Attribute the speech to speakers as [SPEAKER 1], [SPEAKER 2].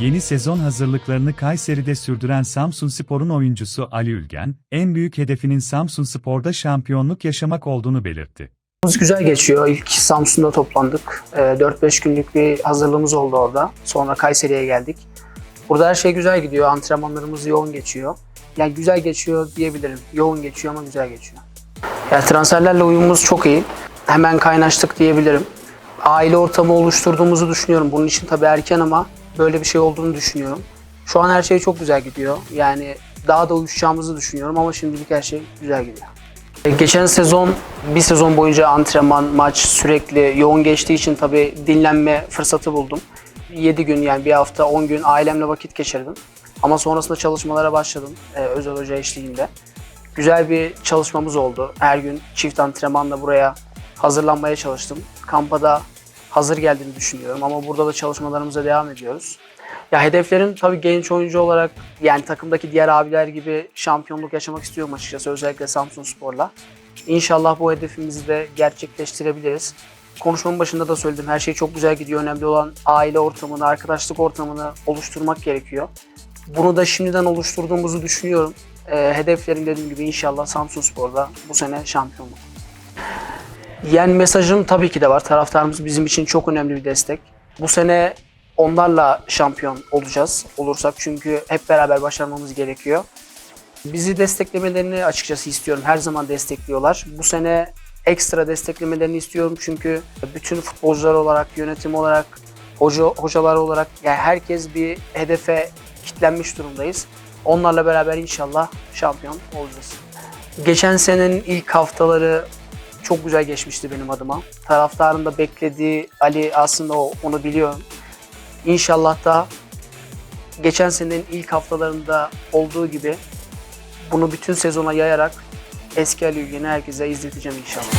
[SPEAKER 1] Yeni sezon hazırlıklarını Kayseri'de sürdüren Samsunspor'un oyuncusu Ali Ülgen, en büyük hedefinin Samsunspor'da şampiyonluk yaşamak olduğunu belirtti.
[SPEAKER 2] Güzel geçiyor. İlk Samsun'da toplandık. Ee, 4-5 günlük bir hazırlığımız oldu orada. Sonra Kayseri'ye geldik. Burada her şey güzel gidiyor. Antrenmanlarımız yoğun geçiyor. Yani güzel geçiyor diyebilirim. Yoğun geçiyor ama güzel geçiyor. Yani transferlerle uyumumuz çok iyi. Hemen kaynaştık diyebilirim. Aile ortamı oluşturduğumuzu düşünüyorum. Bunun için tabii erken ama böyle bir şey olduğunu düşünüyorum. Şu an her şey çok güzel gidiyor. Yani daha da uyuşacağımızı düşünüyorum ama şimdilik her şey güzel gidiyor. E, Geçen sezon bir sezon boyunca antrenman, maç sürekli yoğun geçtiği için tabii dinlenme fırsatı buldum. 7 gün yani bir hafta 10 gün ailemle vakit geçirdim. Ama sonrasında çalışmalara başladım e, özel hoca eşliğinde. Güzel bir çalışmamız oldu. Her gün çift antrenmanla buraya hazırlanmaya çalıştım. Kampa da hazır geldiğini düşünüyorum ama burada da çalışmalarımıza devam ediyoruz. Ya hedeflerim tabii genç oyuncu olarak yani takımdaki diğer abiler gibi şampiyonluk yaşamak istiyorum açıkçası özellikle Samsun Spor'la. İnşallah bu hedefimizi de gerçekleştirebiliriz. Konuşmamın başında da söyledim her şey çok güzel gidiyor. Önemli olan aile ortamını, arkadaşlık ortamını oluşturmak gerekiyor. Bunu da şimdiden oluşturduğumuzu düşünüyorum. Ee, hedeflerim dediğim gibi inşallah Samsun Spor'da bu sene şampiyonluk. Yani mesajım tabii ki de var. Taraftarımız bizim için çok önemli bir destek. Bu sene onlarla şampiyon olacağız. Olursak çünkü hep beraber başarmamız gerekiyor. Bizi desteklemelerini açıkçası istiyorum. Her zaman destekliyorlar. Bu sene ekstra desteklemelerini istiyorum çünkü bütün futbolcular olarak, yönetim olarak, hoca, hocalar olarak yani herkes bir hedefe kitlenmiş durumdayız. Onlarla beraber inşallah şampiyon olacağız. Geçen senenin ilk haftaları çok güzel geçmişti benim adıma. Taraftarın da beklediği Ali aslında o, onu biliyorum. İnşallah da geçen senenin ilk haftalarında olduğu gibi bunu bütün sezona yayarak eski Ali Ülgen'i herkese izleteceğim inşallah.